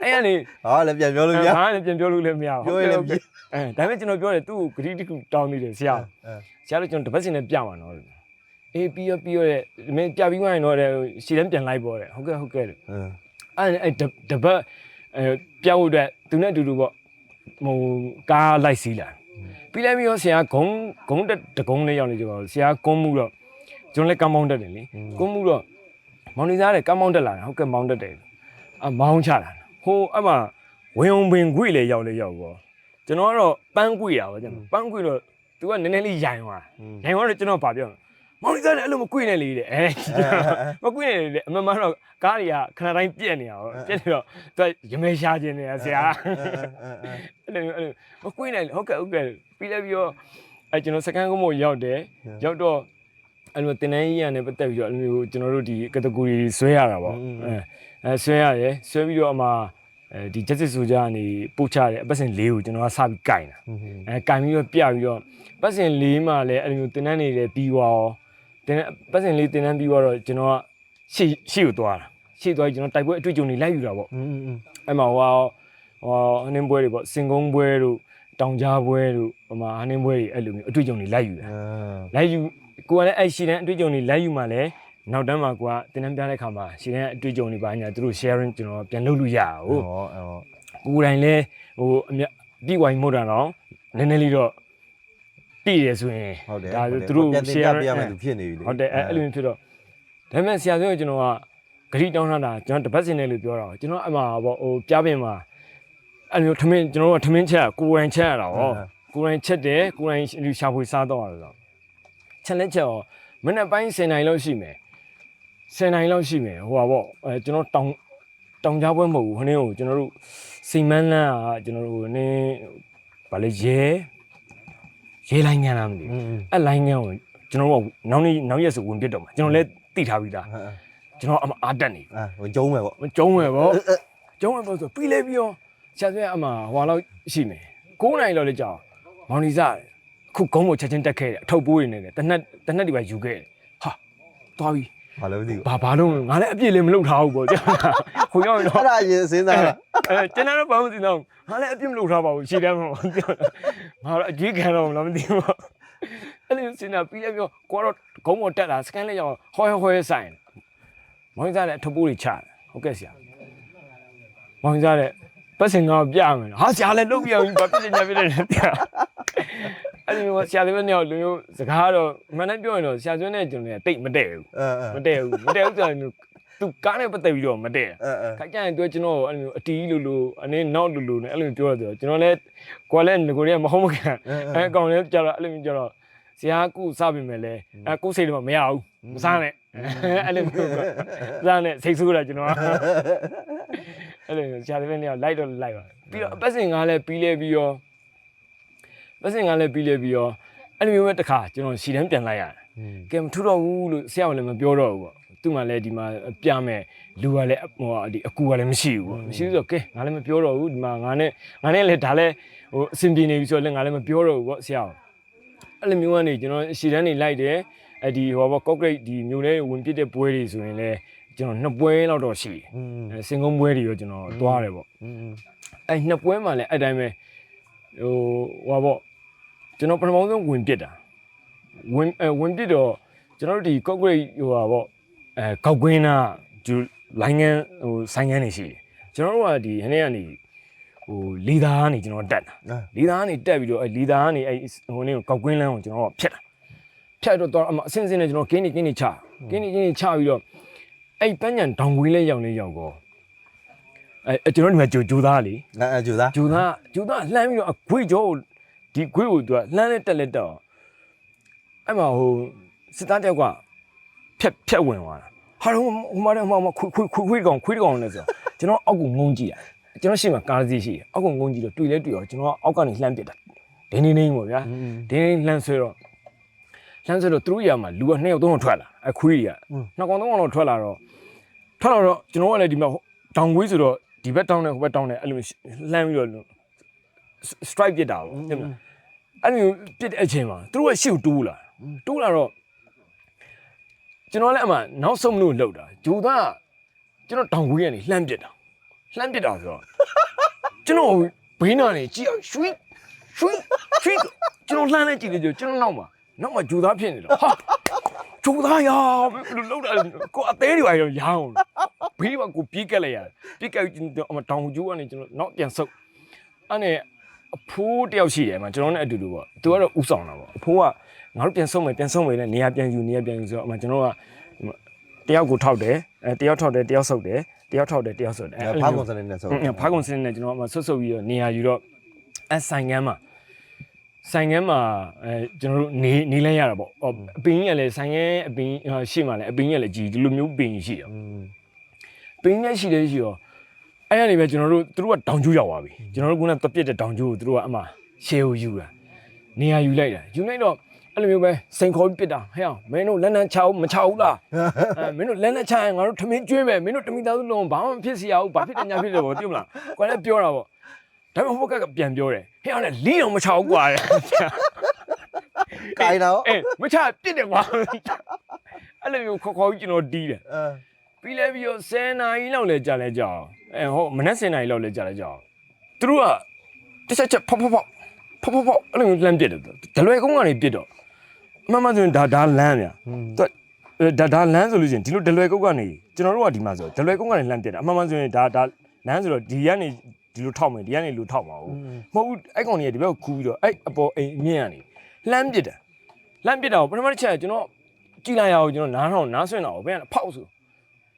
အဲ့အဲ့ကနေဟာလည်းပြန်ပြောလို့ပြဘာလည်းပြန်ပြောလို့လည်းမရဘူးပြောရင်လည်းဟုတ်ကဲ့အဲဒါပေမဲ့ကျွန်တော်ပြောတယ်သူ့ကိုဂရီတခုတောင်းနေတယ်ဆရာအဲဆရာတို့ကျွန်တော်တပတ်စင်နဲ့ပြမှာနော်အေးပြီးရောပြီးရောတဲ့မင်းပြပြီးမှရင်တော့တဲ့ရှည်တန်းပြန်လိုက်ပေါ်တယ်ဟုတ်ကဲ့ဟုတ်ကဲ့အဲအဲ့အဲ့တတပတ်အဲပြောင်းဖို့အတွက်သူနဲ့အတူတူပေါ့ဟိုကားလိုက်စီးလာပြီးလိုက်ပြီးတော့ဆရာဂုံဂုံတက်တကုံးလေးရောက်နေကြပါဘူးဆရာကုန်းမှုတော့ကျွန်တော်လည်းကမ်းမောင်းတက်တယ်လေကုန်းမှုတော့မောင်နေသားတဲ့ကမ်းမောင်းတက်လာတယ်ဟုတ်ကဲ့မောင်းတက်တယ်အမောင်းချလာ ဟိုအမှဝင်ုံပင်ခွေလေရောက်လေရောက်ပေါ့ကျွန်တော်ကတော့ပန်းခွေတာပေါ့ကျွန်တော်ပန်းခွေတော့သူကနည်းနည်းလေးရိုင်သွားရိုင်သွားတော့ကျွန်တော်ဗာပြောမောင်နေသားလည်းအဲ့လိုမခွေနဲ့လေတဲ့အဲမခွေနဲ့လေအမှန်မှန်တော့ကားတွေကခဏတိုင်းပြက်နေတာပေါ့ပြက်နေတော့သူကရမဲရှားခြင်းနေတာဆရာအဲ့လိုမျိုးအဲ့လိုမကွေးနိုင်လေဟုတ်ကဲ့ဟုတ်ကဲ့ပြီးလိုက်ပြီးတော့အဲကျွန်တော်စကန်ကုန်းမို့ရောက်တယ်ရောက်တော့အဲ့လိုတင်တန်းကြီးရနဲ့ပတ်သက်ပြီးတော့အဲ့လိုမျိုးကျွန်တော်တို့ဒီ category ဆွဲရတာပေါ့အဲ အဲဆွဲရတယ်ဆွဲပြီးတော့အမှအဲဒီ justice ဆိုကြကနေပို့ချတယ်အပတ်စဉ်၄ကိုကျွန်တော်ကစပြီးကင်တာအဲကင်ပြီးတော့ပြပြီးတော့ပတ်စဉ်၄မှာလည်းအဲ့လိုမျိုးတင်တန်းနေလည်းပြီးသွားအောင်တင်တန်းပတ်စဉ်၄တင်တန်းပြီးသွားတော့ကျွန်တော်ကရှေ့ရှေ့ကိုသွားတာရှေ့သွားပြီးကျွန်တော်တိုက်ပွဲအတွေ့အကြုံတွေလိုက်ယူတာပေါ့อืมအဲ့မှာဟိုဟိုဟင်းပွဲတွေပေါ့စင်ကုန်းပွဲတို့တောင်ကြားပွဲတို့ဟိုမှာဟင်းပွဲတွေအဲ့လိုမျိုးအတွေ့အကြုံတွေလိုက်ယူတာအာလိုက်ယူကိုကလည်းအဲ့ရှီတန်းအတွေ့အကြုံတွေလိုက်ယူမှလည်း နောက်တန်းမှာကိုကတင်တန်းပြတဲ့ခါမှာရှီတန်းအတွေ့အကြုံတွေပါညာသူတို့ sharing ကျွန်တော်ပြန်လုပ်လို့ရအောင်ဟောဟောကိုယ်တိုင်လည်းဟိုအမြပြဝိုင်မို့တာတော့နည်းနည်းလေးတော့ပြည့်ရဆိုရင်ဟုတ်တယ်ဒါဆိုသူတို့ပြန်တင်ပြ share ပေးရမယ်သူဖြစ်နေပြီလေဟုတ်တယ်အဲ့အဲ့လိုမျိုးဖြစ်တော့ဒါပေမဲ့ဆရာဆုံးကကျွန်တော်ကဂရီတောင်းထားတာကျွန်တော်တပတ်စင်နဲ့လို့ပြောတာကိုကျွန်တော်အမှပေါ့ဟိုပြပင်မှာအဲ့လိုမျိုးထမင်းကျွန်တော်တို့ကထမင်းချက်ကိုယ်တိုင်ချက်ရတာဟောကိုယ်တိုင်ချက်တယ်ကိုယ်တိုင်လူရှာဖွေစားတော့ရတော့ချက်လက်ချက်ရောမနေ့ပိုင်း10နိုင်လောက်ရှိမယ် 10နိုင်လောက်ရှိမယ်ဟိုပါပေါ့အဲကျွန်တော်တောင်တောင်ကြားပွဲမဟုတ်ဘူးခဏကိုကျွန်တော်တို့စိန်မန်းလန်းကကျွန်တော်တို့နင်းဗာလေရဲရဲလိုင်းငန်းလားမသိဘူးอืมအဲ့လိုင်းငန်းကိုကျွန်တော်တို့ကနောက်နေ့နောက်ရက်ဆိုဝင်ပြစ်တော့မှာကျွန်တော်လည်းတိထားပြီးသားကျွန်တော်အမအားတက်နေအာဟိုကျုံးမယ်ပေါ့မကျုံးမယ်ဗောကျုံးမယ်ဗောဆိုပြီးလဲပြီးတော့ဆရာဆွဲအမဟွာလောက်ရှိမယ်9နိုင်လောက်လေကြာမောင်နီစားအခုကုန်းပေါ်ချက်ချင်းတက်ခဲ့တယ်အထုပ်ပိုးတွေနေတယ်တနက်တနက်ဒီပါယူခဲ့တယ်ဟာသွားပြီ ဘာလို့မသိဘူးဘာဘာလို့ငါလည်းအပြည့်လည်းမလုပ်ထားဘူးဗောကြာဟိုရောက်ရင်တော့အဲ့ဒါရင်စဉ်းစားတာအဲကျွန်တော်တော့ဘာမှမသိတော့ငါလည်းအပြစ်မလုပ်ထားပါဘူးရှေ့တန်းမှာပြောငါတော့အကြွေးခံတော့မလားမသိဘူးအဲ့လိုစင်တာပြီးလည်းပြောကိုကတော့ဂုံးပေါ်တက်လာစကန်လေးရောက်ဟောဟောဟောဆိုင်မောင်စားတဲ့အထပ်ပိုးတွေချတယ်ဟုတ်ကဲ့ဆရာမောင်စားတဲ့ပတ်စင်ကပြမယ်ဟာဆရာလည်းလုပ်ပြအောင်ဘာဖြစ်နေညာဖြစ်နေလဲပြ အဲ့ဒီမျိုးဆရာတွေနဲ့လူမျိုးစကားတော့မှန်တယ်ပြောရင်တော့ဆရာကျွန်းနဲ့ကျွန်တော်တိတ်မတည့်ဘူးအဲအဲမတည့်ဘူးမတည့်ဘူးဆိုရင်သူကားနဲ့ပတ်သက်ပြီးတော့မတည့်အဲအဲခါကြရင်သူကကျွန်တော်ကိုအဲ့လိုမျိုးအတီးလိုလိုအနေနောက်လိုလိုနဲ့အဲ့လိုမျိုးပြောရတယ်ကျွန်တော်လည်းကိုယ်လည်းငကိုရီးမဟုတ်မခံအဲအကောင်လည်းကြတော့အဲ့လိုမျိုးကြတော့ဇာကုစပြင်မယ်လဲအဲကိုယ်စိတ်တော့မရဘူးမစားနဲ့အဲ့လိုမျိုးစားနဲ့စိတ်ဆိုးတာကျွန်တော်အဲ့လိုမျိုးဇာတဲ့နေ့လိုက်တော့လိုက်ပါပြီးတော့အပတ်စဉ်ကားလည်းပြီးလဲပြီးရော လက်စင်ကလည်းပြီးလဲပြီးတော့အဲ့လိုမျိုးပဲတစ်ခါကျွန်တော်ရှီတန်းပြန်လိုက်ရတယ်ကဲမထူတော့ဘူးလို့ဆရာကလည်းမပြောတော့ဘူးပေါ့သူ့မှာလည်းဒီမှာပြမယ်လူကလည်းဟိုဒီအကူကလည်းမရှိဘူးပေါ့မရှိဘူးဆိုတော့ကဲငါလည်းမပြောတော့ဘူးဒီမှာငါနဲ့ငါနဲ့လည်းဒါလည်းဟိုအဆင်ပြေနေပြီဆိုတော့လည်းငါလည်းမပြောတော့ဘူးပေါ့ဆရာအဲ့လိုမျိုးကနေကျွန်တော်ရှီတန်းနေလိုက်တယ်အဲ့ဒီဟိုဘောကော့ဂရိတ်ဒီမျိုးလေးဝင်ပြစ်တဲ့ပွဲတွေဆိုရင်လည်းကျွန်တော်နှစ်ပွဲလောက်တော့ရှိတယ်စင်ကုန်းပွဲတွေရောကျွန်တော်သွားတယ်ပေါ့အဲ့နှစ်ပွဲမှာလည်းအဲ့တိုင်းပဲဟိုဟိုဘော ကျွန်တော်ပထမဆုံးဝင်ပြစ်တာဝင်အဲဝင်ပြစ်တော့ကျွန်တော်တို့ဒီကော့ဂရိတ်ဟိုပါပေါ့အဲကောက်ကွင်းနာဒီလိုင်းငန်းဟိုဆိုင်ငန်းနေရှိတယ်ကျွန်တော်တို့ကဒီဟနေ့ကနေဟိုလီသားကနေကျွန်တော်တက်တာအာလီသားကနေတက်ပြီးတော့အဲလီသားကနေအဲဟိုနေ့ကိုကောက်ကွင်းလမ်းကိုကျွန်တော်ကဖြတ်တာဖြတ်တော့တော့အမအစင်းစင်းနဲ့ကျွန်တော်ကင်းနေကင်းနေချကင်းနေကင်းနေချပြီးတော့အဲ့ပန်းညံဒေါင်ကွင်းလဲရောက်နေရောက်ကောအဲကျွန်တော်ဒီမှာကြိုကြိုသားလေအဲအဲကျူသားဂျူသားဂျူသားလှမ်းပြီးတော့အခွေကြောကို ဒီခွေကိုသူကလှမ်းလက်တက်လက်တော့အဲ့မှာဟိုစစ်သားတယောက်ကဖြက်ဖြက်ဝင်သွားတာဟာတော့ဟိုမှာတော့ဟိုမှာခွေခွေခွေခွေကောင်ခွေကောင်နဲ့ဆိုကျွန်တော်အောက်ကိုငုံကြည့်တာကျွန်တော်ရှေ့မှာကားစီးရှိတယ်အောက်ကိုငုံကြည့်တော့တွေ့လဲတွေ့ရောကျွန်တော်အောက်ကနေလှမ်းပစ်တာဒင်းနေနေပေါ့ဗျာဒင်းနေလှမ်းဆွဲတော့လှမ်းဆွဲတော့သူတို့ရမှာလူကနှစ်ယောက်သုံးယောက်ထွက်လာအခွေးကြီးကနှစ်ကောင်သုံးကောင်တော့ထွက်လာတော့ထွက်လာတော့ကျွန်တော်ကလည်းဒီမှာတောင်ခွေးဆိုတော့ဒီဘက်တောင်းနဲ့ဟိုဘက်တောင်းနဲ့အဲ့လိုလှမ်းပြီးတော့ strike ပြစ်တာပေါ့ဟုတ်မလားအဲ့လိုပြစ်တဲ့အချိန်မှာသူတို့ကရှေ့ကိုတိုးလာတိုးလာတော့ကျွန်တော်လည်းအမှနောက်ဆုံးမလို့လှုပ်တာဂျိုသားကကျွန်တော်တောင်ခွေးကနေလှမ်းပစ်တာလှမ်းပစ်တာဆိုတော့ကျွန်တော်ဘေးနာနေကြည့်အောင်ရွှိရွှိရွှိကျွန်တော်လှမ်းနေကြည့်တယ်ကျွန်တော်နောက်မှာနောက်မှာဂျိုသားဖြစ်နေတော့ဟာဂျိုသားရာဘယ်လိုလှုပ်တာလဲကိုအသေးတွေပါရောရအောင်ဘေးကကိုပြေးကက်လိုက်ရတယ်ပြေးကက်အမတောင်ကျိုးကနေကျွန်တော်နောက်ပြန်ဆုပ်အဲ့နဲ့ အဖိုးတယောက်ရှိတယ်မှာကျွန်တော်နဲ့အတူတူပေါ့သူကတော့ဥဆောင်တာပေါ့အဖိုးကငါတို့ပြန်ဆုံးမယ်ပြန်ဆုံးမယ်နဲ့နေရာပြန်ယူနေရာပြန်ယူဆိုတော့အမှကျွန်တော်ကတယောက်ကိုထောက်တယ်အဲတယောက်ထောက်တယ်တယောက်ဆုပ်တယ်တယောက်ထောက်တယ်တယောက်ဆုပ်တယ်အဲ့ဖားကုန်စနေနဲ့ဆိုအဲ့ဖားကုန်စင်းနဲ့ကျွန်တော်ကဆွတ်ဆုပ်ပြီးတော့နေရာယူတော့အဲဆိုင်ကမ်းမှာဆိုင်ကမ်းမှာအဲကျွန်တော်တို့နေနေလဲရတာပေါ့ဟောအပင်းကြီးကလည်းဆိုင်ကမ်းအပင်းဟိုရှေ့မှာလည်းအပင်းကြီးကလည်းကြီးဒီလိုမျိုးပင်ကြီးရှိတယ်อืมပင်းနဲ့ရှိတယ်ရှိရော အဲ့ရနေပဲကျွန်တော်တို့သူတို့ကတောင်ကျိုးရောက်သွားပြီကျွန်တော်တို့ကတပြစ်တဲ့တောင်ကျိုးကိုသူတို့ကအမှရှယ်ကိုယူတာနေရာယူလိုက်တာယူလိုက်တော့အဲ့လိုမျိုးပဲစိန်ခေါ်ပြီးပစ်တာဟဲ့အောင်မင်းတို့လက်နက်ချအောင်မချဘူးလားအဲမင်းတို့လက်နက်ချရင်ငါတို့ထမင်းကျွေးမယ်မင်းတို့တမိသားစုလုံးဘာမှမဖြစ်စီရဘူးဘာဖြစ်တယ်ညာဖြစ်တယ်ပေါ့သိမလားကိုယ်လည်းပြောတာပေါ့ဒါပေမဲ့ဟိုဘက်ကပြန်ပြောတယ်ဟဲ့အောင်လည်းလီအောင်မချဘူးကွာတဲ့ကိုင်းတော့အေးမချပြစ်တယ်ကွာအဲ့လိုမျိုးခေါ်ခေါ်ပြီးကျွန်တော်တီးတယ်အဲပြီးလဲပြီးတော့10နာရီလောက်လဲကြာလဲကြာအောင် အဲဟောမနက်10နာရီလောက်လဲကြာလဲကြာအောင်သူတို့ကတစ်ချက်ချက်ဖောက်ဖောက်ဖောက်ဖောက်ဖောက်ဖောက်အဲ့လိုမျိုးလမ်းပြစ်တယ်ဒလွယ်ကုန်းကနေပြစ်တော့အမှန်မှန်ဆိုရင်ဒါဒါလမ်းဗျာသူဒါဒါလမ်းဆိုလို့ရှိရင်ဒီလိုဒလွယ်ကုန်းကနေကျွန်တော်တို့ကဒီမှာဆိုဒလွယ်ကုန်းကနေလမ်းပြစ်တာအမှန်မှန်ဆိုရင်ဒါဒါလမ်းဆိုတော့ဒီကနေဒီလိုထောက်မယ်ဒီကနေလူထောက်မှာဟုတ်မဟုတ်ဘူးအဲ့ကောင်ကြီးကဒီဘက်ကိုခူးပြီးတော့အဲ့အပေါ်အိမ်အမြင့်ကနေလမ်းပြစ်တယ်လမ်းပြစ်တာကိုပထမတစ်ချက်ကကျွန်တော်ကြည်လိုက်ရအောင်ကျွန်တော်နားထောင်နားဆွင့်တာကိုဘယ်ကဖောက်ဆို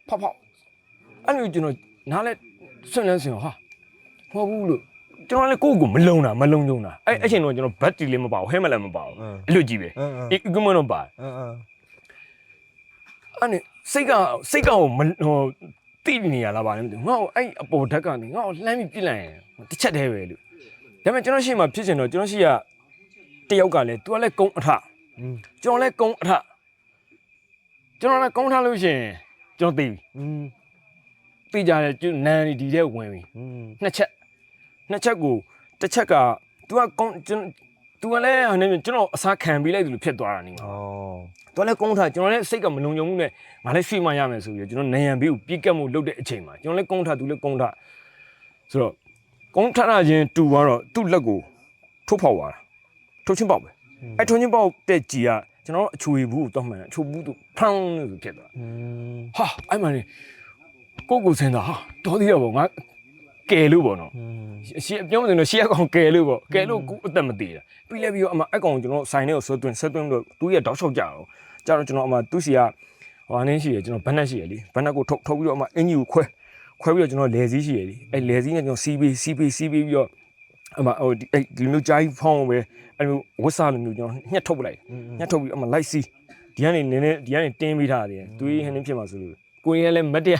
ဖောက်ဖောက်အဲ့လိုကျွန်တော် နားလဲဆွန့်လန်းစင်ဟာမဟုတ်ဘူးလို့ကျွန်တော်လည်းကိုယ့်ကိုမလုံတာမလုံကြုံတာအဲ့အချိန်တော့ကျွန်တော်ဘတ်တီလေးမပါဘူးဟဲမလည်းမပါဘူးအဲ့လိုကြီးပဲအေးကမတော့ပါအဲ့နဲ့စိတ်ကစိတ်ကဟိုတိနေရလားဗာလဲမသိဘူးငါ့ကိုအဲ့အပေါ်ဓာတ်ကနေငါ့ကိုလှမ်းပြီးပြစ်လိုက်ရင်တစ်ချက်တည်းပဲလို့ဒါပေမဲ့ကျွန်တော်ရှေ့မှာဖြစ်ရှင်တော့ကျွန်တော်ရှေ့ကတယောက်ကလည်း तू ကလည်းကုန်းအထကျွန်တော်လည်းကုန်းအထကျွန်တော်လည်းကုန်းထလို့ရှင်ကျွန်တော်သိပြီ သိကြတယ်သူနန်ဒီတဲ့ဝင်ပြီနှစ်ချက်နှစ်ချက်ကိုတစ်ချက်က तू ကကောင်း तू ကလည်းဟိုနေကျွန်တော်အစားခံပြီးလိုက်သူလို့ဖြစ်သွားတာနေမှာဩ तू ကလည်းကုန်းထားကျွန်တော်လည်းစိတ်ကမလုံခြုံဘူးနဲ့ငါလည်းရွှေ့မှရမယ်ဆိုပြီးတော့ကျွန်တော်နန်ရန်ဘေးကိုပြစ်ကတ်မှုလုပ်တဲ့အချိန်မှာကျွန်တော်လည်းကုန်းထား तू လည်းကုန်းထားဆိုတော့ကုန်းထားတာချင်းတူသွားတော့သူ့လက်ကိုထုတ်ဖောက်သွားတာထုတ်ချင်းပေါက်ပဲအဲထုတ်ချင်းပေါက်တဲ့ကြီးကကျွန်တော်တို့အချွေဘူးကိုတော့မှန်တယ်အချွေဘူးသူဖန်းလို့ဆိုဖြစ်သွားတာဟာအဲ့မှာနေ ကိုကိုစင်တာဟာတော်သေးတော့ဗောငါကယ်လို့ဗောနော်อืมရှေ့ပြောမစင်တော့ရှေ့အကောင်ကယ်လို့ပေါ့ကယ်လို့ကိုအသက်မသေးတာပြီးလဲပြီးတော့အမအကောင်ကျွန်တော်ဆိုင်ထဲကိုဆွသွင်းဆွသွင်းလို့သူ့ရဲ့တောက်လျှောက်ကြအောင်ကြတော့ကျွန်တော်အမသူ့စီကဟိုအနေရှိရကျွန်တော်ဘတ်နက်ရှိရလीဘတ်နက်ကိုထုတ်ထုတ်ပြီးတော့အမအင်ကြီးကိုခွဲခွဲပြီးတော့ကျွန်တော်လယ်စည်းရှိရလीအဲလယ်စည်းနဲ့ကျွန်တော်စီးပေးစီးပေးစီးပေးပြီးတော့အမဟိုဒီအဲ့ဒီမျိုးဂျိုင်းဖောင်းပဲအဲ့လိုဝတ်စားလိုမျိုးကျွန်တော်ညှက်ထုတ်ပလိုက်ညှက်ထုတ်ပြီးအမလိုက်စီးဒီကနေနည်းနည်းဒီကနေတင်းပေးထားတယ်သူကြီးဟင်းနေဖြစ်မှာဆိုလို့ ကိုရင်းလည်းမတ်တရ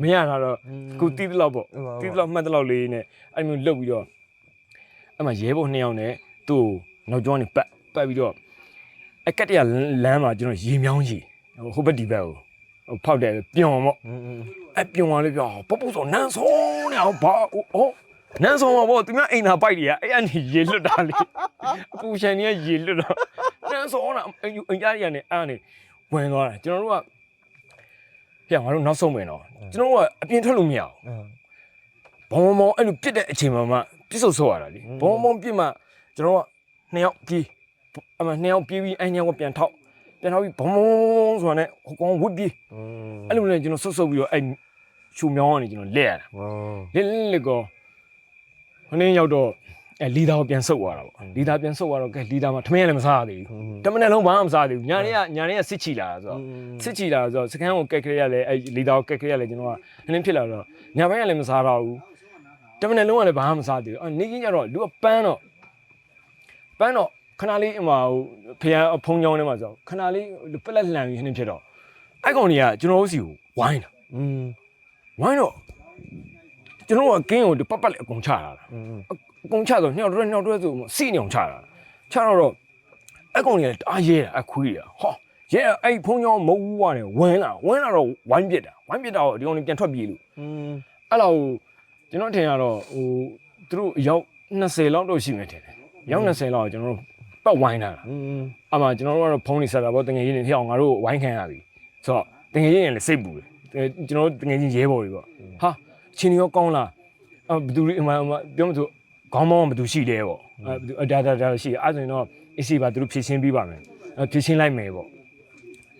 မရတာတော့ကိုတီးတလောက်ပေါ့တီးတလောက်မှတ်တလောက်လေးနဲ့အဲ့မျိုးလှုပ်ပြီးတော့အဲ့မှာရဲဘော်နှစ်ယောက်နဲ့သူ့နောက်ကျောင်းနေပတ်ပတ်ပြီးတော့အကက်တရလမ်းမှာကျွန်တော်ရေမြောင်းကြီးဟိုဘက်ဒီဘက်ကိုဖောက်တယ်ပျော်ပေါ့အပျော်လေးပြောပပူဆောင်နန်းဆုံးနေအောင်ဘာဟောနန်းဆောင်ပါဗောသူများအိမ်သာပိုက်တွေကအဲ့အနေရေလွတ်တာလေအပူရှင်တွေကရေလွတ်တော့နန်းဆောင်တာအိမ်အိမ်ကြီးကနေအဲ့အနေဝင်သွားတာကျွန်တော်တို့က ဖေကငါတို့နောက်ဆုံးမယ်နော်ကျွန်တော်ကအပြင်ထွက်လို့မရဘူးဘောင်ဘောင်အဲ့လိုပြစ်တဲ့အချိန်မှာမှပြစ်ဆုပ်ဆုပ်ရတာလေဘောင်ဘောင်ပြစ်မှကျွန်တော်ကနှစ်ယောက်ပြေးအမနှစ်ယောက်ပြေးပြီးအဲ့နှစ်ယောက်ကပြန်ထောက်ပြန်ထောက်ပြီးဘုံဘုံဆိုတာနဲ့ဟိုကောင်ဝစ်ပြေးအဲ့လိုနဲ့ကျွန်တော်ဆုပ်ဆုပ်ပြီးတော့အဲ့ရှူမြောင်းကနေကျွန်တော်လက်ရတာလက်လက်ကောခင်းရောက်တော့ အဲလီဒါကိုပြန်ဆုပ်သွားတာပေါ့လီဒါပြန်ဆုပ်သွားတော့ကဲလီဒါမှာထမင်းလည်းမစားရသေးဘူးတမန်လုံးဘာမှမစားရသေးဘူးညာနေကညာနေကစစ်ချီလာဆိုတော့စစ်ချီလာဆိုတော့စကန်းကိုကက်ခရရလဲအဲလီဒါကိုကက်ခရရလဲကျွန်တော်ကနင်းဖြစ်လာတော့ညာဘက်ကလည်းမစားတော့ဘူးတမန်လုံးကလည်းဘာမှမစားသေးဘူးအဲနေကင်းကြတော့လူကပန်းတော့ပန်းတော့ခဏလေးအမဟိုဖျံအဖုံချောင်းထဲမှာဆိုခဏလေးပလက်လှန်ပြီးနှင်းဖြစ်တော့အဲ့ကောင်ကြီးကကျွန်တော်တို့စီကိုဝိုင်းတာอืมဝိုင်းတော့ကျွန်တော်ကကင်းကိုပတ်ပတ်လေးအကုန်ချလာတာအ အကုန်ချဆိုညှောက်တွဲညှောက်တွဲဆိုစီညောင်ချတာချတော့တော့အကောင်ကြီးအားရဲတာအခွေးတာဟောရဲအဲ့ဖုံးကြောင်မဟုတ်ဘူးကနေဝင်းလာဝင်းလာတော့ဝိုင်းပြစ်တာဝိုင်းပြစ်တော့ဒီကောင်ကြီးပြန်ထွက်ပြေးလို့အဲ့လောက်ကျွန်တော်ထင်ရတော့ဟိုသူတို့ရောက်20လောက်တော့ရှိမယ်ထင်တယ်ရောက်20လောက်ကျွန်တော်တို့ပတ်ဝိုင်းတာအမှကျွန်တော်တို့ကတော့ဖုံးနေဆက်တာပေါ့တငယ်ချင်းတွေထအောင်ငါတို့ဝိုင်းခံရပြီဆိုတော့တငယ်ချင်းတွေလည်းစိတ်ပူတယ်ကျွန်တော်တို့တငယ်ချင်းရဲဘော်တွေပေါ့ဟာချင်းရောကောင်းလားအဘသူတွေအမှပြောမလို့ ခေါင်းပေါင်းကဘယ်သူရှိလဲပေါ့အဲဒါဒါဒါရှိအဲဆိုရင်တော့အစီပါသူတို့ဖြည့်ရှင်းပြီးပါမယ်ဖြည့်ရှင်းလိုက်မယ်ပေါ့ဒါ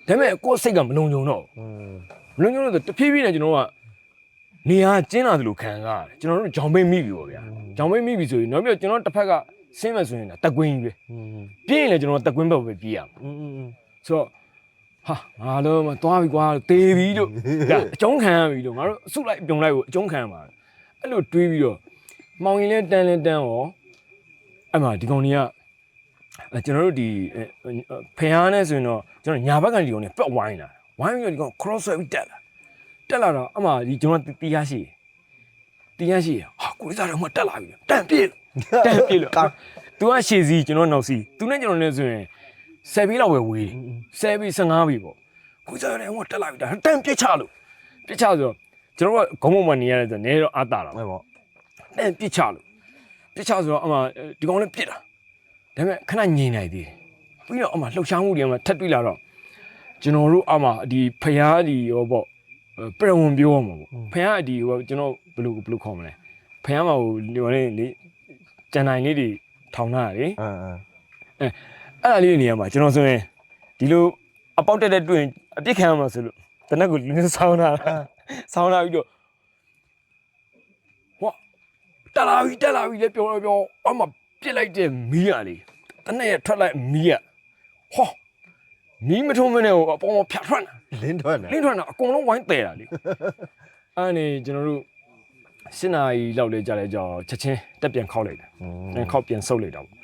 ပေမဲ့ကိုယ့်စိတ်ကမလုံခြုံတော့ဘူးမလုံခြုံလို့ဆိုတဖြည်းဖြည်းနဲ့ကျွန်တော်ကနေရာကျင်းလာသလိုခံရတယ်ကျွန်တော်တို့ဂျောင်ပိတ်မိပြီပေါ့ဗျာဂျောင်ပိတ်မိပြီဆိုရင်နောက်ပြီးကျွန်တော်တစ်ဖက်ကဆင်းမယ်ဆိုရင်တက်ကွင်းကြီးပဲပြင်းရင်လည်းကျွန်တော်တက်ကွင်းဘက်ပဲပြေးရမှာဆိုတော့ဟာငါလုံးမသွားပြီကွာတေးပြီလို့အကျုံးခံရပြီလို့ငါတို့အစုလိုက်ပြုံလိုက်ကိုအကျုံးခံရမှာအဲ့လိုတွေးပြီးတော့ မောင်ရင်လဲတန်းလဲတန်းရောအဲ့မှာဒီကောင်ကြီးကအဲကျွန်တော်တို့ဒီဖျားနဲ့ဆိုရင်တော့ကျွန်တော်ညာဘက်ကနေဒီကောင်ကြီးပက်ဝိုင်းလာဝိုင်းပြီးတော့ဒီကောင် cross ဆွဲပြီးတက်လာတက်လာတော့အမှဒီကျွန်တော်တီးရရှိတီးရရှိဟာကိုလေးစားတော့မှတက်လာပြီတန်ပြေးတန်ပြေးလို့ तू ကရှေ့စီကျွန်တော်နောက်စီ तू နဲ့ကျွန်တော်နဲ့ဆိုရင်10ဘီလောက်ပဲဝေးတယ်10ဘီ15ဘီပေါ့ခုစားရတယ်ဟိုတက်လာပြီဒါတန်ပြစ်ချလို့ပြစ်ချဆိုတော့ကျွန်တော်ကဂုံးမုံမနေရတယ်ဆိုနေတော့အတားတာအဲ့ပေါ့ တန်ပြစ်ချလို့ပြစ်ချဆိုတော့အမှဒီကောင်လည်းပြစ်တာဒါပေမဲ့ခဏငြိမ်နိုင်သေးတယ်ပြီးတော့အမှလှုပ်ရှားမှုတွေအမှထပ်တွေ့လာတော့ကျွန်တော်တို့အမှဒီဖျားဒီရောပေါ့ပရဝန်ပြောရမှာပေါ့ဖျားဒီဟိုကျွန်တော်ဘယ်လိုဘယ်လိုခေါ်မလဲဖျားမှာဟိုဒီလိုလေးလေကြံနိုင်လေးတွေထောင်ထားတာလေအာအာအဲအဲ့ဒါလေးတွေနေရာမှာကျွန်တော်ဆိုရင်ဒီလိုအပေါက်တက်တဲ့တွေ့ရင်အပြစ်ခံရမှာဆိုလို့တနက်ကိုလူမျိုးဆောင်းတာဆောင်းလာပြီးတော့ဟော တက်လာပြီတက်လာပြီလေပြောတော့ပြောအမပြစ်လိုက်တဲ့မီးရလေတနက်ရထွက်လိုက်မီးရဟောမီးမထုံးမနဲ့ဟိုအပေါ်မှာဖြတ်ထွက်လာလင်းထွက်နေလင်းထွက်လာအကုန်လုံးဝိုင်းတယ်တာလေအဲ့နေကျွန်တော်တို့စင်နာကြီးလောက်လေကြာလဲကြောချက်ချင်းတက်ပြန်ခောက်လိုက်တယ်อืมပြန်ခောက်ပြန်ဆုပ်လိုက်တာပေါ့